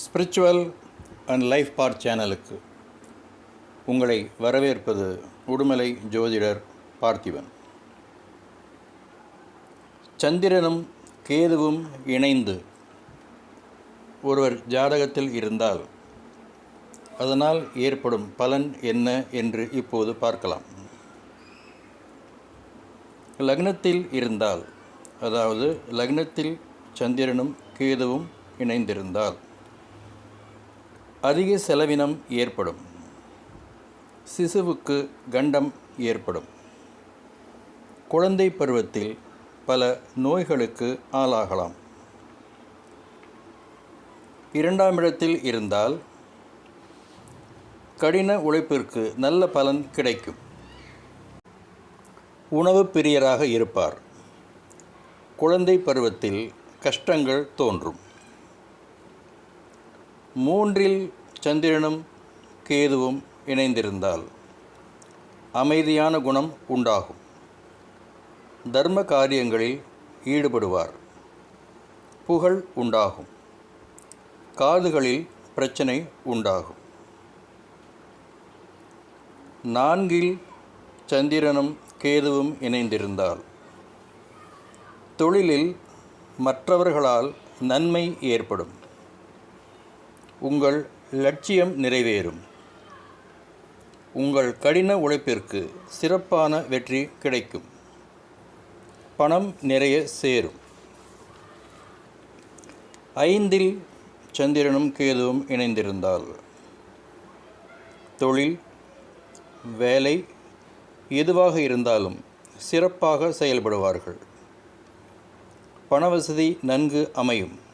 Spiritual and life பார் சேனலுக்கு உங்களை வரவேற்பது உடுமலை ஜோதிடர் பார்த்திபன். சந்திரனும் கேதுவும் இணைந்து ஒருவர் ஜாதகத்தில் இருந்தால் அதனால் ஏற்படும் பலன் என்ன என்று இப்போது பார்க்கலாம். லக்னத்தில் இருந்தால் அதாவது லக்னத்தில் சந்திரனும் கேதுவும் இணைந்திருந்தால் அதிக செலவினம் ஏற்படும். சிசுவுக்கு கண்டம் ஏற்படும். குழந்தை பருவத்தில் பல நோய்களுக்கு ஆளாகலாம். இரண்டாம் இடத்தில் இருந்தால் கடின உழைப்பிற்கு நல்ல பலன் கிடைக்கும். உணவு பிரியராக இருப்பார். குழந்தை பருவத்தில் கஷ்டங்கள் தோன்றும். மூன்றில் சந்திரனும் கேதுவும் இணைந்திருந்தால் அமைதியான குணம் உண்டாகும். தர்ம காரியங்களில் ஈடுபடுவார். புகழ் உண்டாகும். காதுகளில் பிரச்சனை உண்டாகும். நான்கில் சந்திரனும் கேதுவும் இணைந்திருந்தால் தொழிலில் மற்றவர்களால் நன்மை ஏற்படும். உங்கள் லட்சியம் நிறைவேறும். உங்கள் கடின உழைப்பிற்கு சிறப்பான வெற்றி கிடைக்கும். பணம் நிறைய சேரும். ஐந்தில் சந்திரனும் கேதுவும் இணைந்திருந்தால். தொழில் வேலை எதுவாக இருந்தாலும் சிறப்பாக செயல்படுவார்கள். பணவசதி நன்கு அமையும்.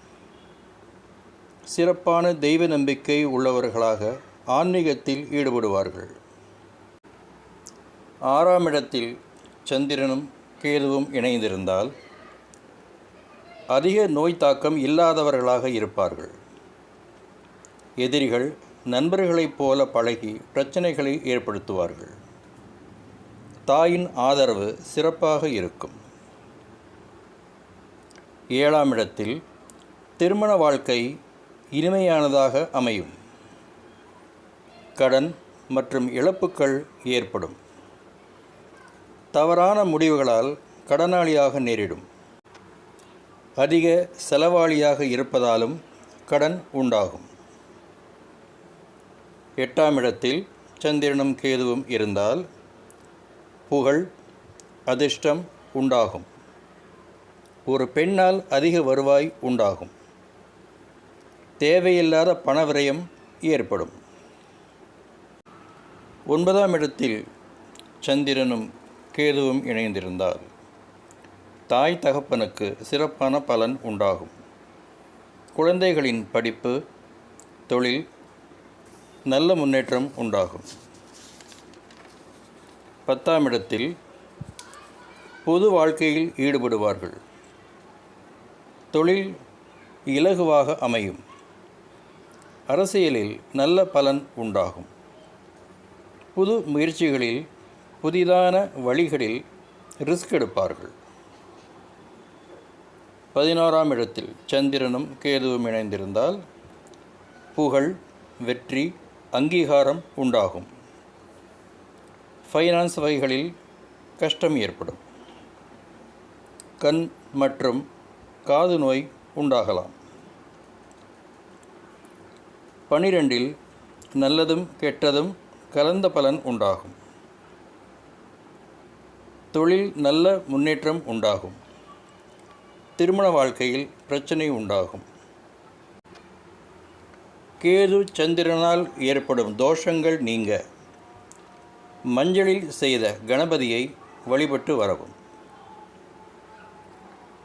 சிறப்பான தெய்வ நம்பிக்கை உள்ளவர்களாக ஆன்மீகத்தில் ஈடுபடுவார்கள். ஆறாம் இடத்தில் சந்திரனும் கேதுவும் இணைந்திருந்தால் அதிக நோய் தாக்கம் இல்லாதவர்களாக இருப்பார்கள். எதிரிகள் நண்பர்களைப் போல பழகி பிரச்சனைகளை ஏற்படுத்துவார்கள். தாயின் ஆதரவு சிறப்பாக இருக்கும். ஏழாம் இடத்தில் திருமண வாழ்க்கை இனிமையானதாக அமையும். கடன் மற்றும் இழப்புக்கள் ஏற்படும். தவறான முடிவுகளால் கடனாளியாக நேரிடும். அதிக செலவாளியாக இருப்பதாலும் கடன் உண்டாகும். எட்டாம் இடத்தில் சந்திரனும் கேதுவும் இருந்தால் புகழ் அதிர்ஷ்டம் உண்டாகும். ஒரு பெண்ணால் அதிக வருவாய் உண்டாகும். தேவையில்லாத பணவிரயம் ஏற்படும். ஒன்பதாம் இடத்தில் சந்திரனும் கேதுவும் இணைந்திருந்தால் தாய் தகப்பனுக்கு சிறப்பான பலன் உண்டாகும். குழந்தைகளின் படிப்பு தொழில் நல்ல முன்னேற்றம் உண்டாகும். பத்தாம் இடத்தில் பொது வாழ்க்கையில் ஈடுபடுவார்கள். தொழில் இலகுவாக அமையும். அரசியலில் நல்ல பலன் உண்டாகும். புது முயற்சிகளில் புதிதான வழிகளில் ரிஸ்க் எடுப்பார்கள். பதினோராம் இடத்தில் சந்திரனும் கேதுவும் இணைந்திருந்தால் புகழ் வெற்றி அங்கீகாரம் உண்டாகும். ஃபைனான்ஸ் வகைகளில் கஷ்டம் ஏற்படும். கண் மற்றும் காது நோய் உண்டாகலாம். பனிரெண்டில் நல்லதும் கெட்டதும் கலந்த பலன் உண்டாகும். தொழில் நல்ல முன்னேற்றம் உண்டாகும். திருமண வாழ்க்கையில் பிரச்சனை உண்டாகும். கேது சந்திரனால் ஏற்படும் தோஷங்கள் நீங்க. மஞ்சளில் செய்த கணபதியை வழிபட்டு வரவும்.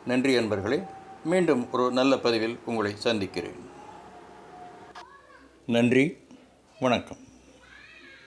நன்றி அன்பர்களே மீண்டும் ஒரு நல்ல பதிவில் உங்களை சந்திக்கிறேன். நன்றி வணக்கம்.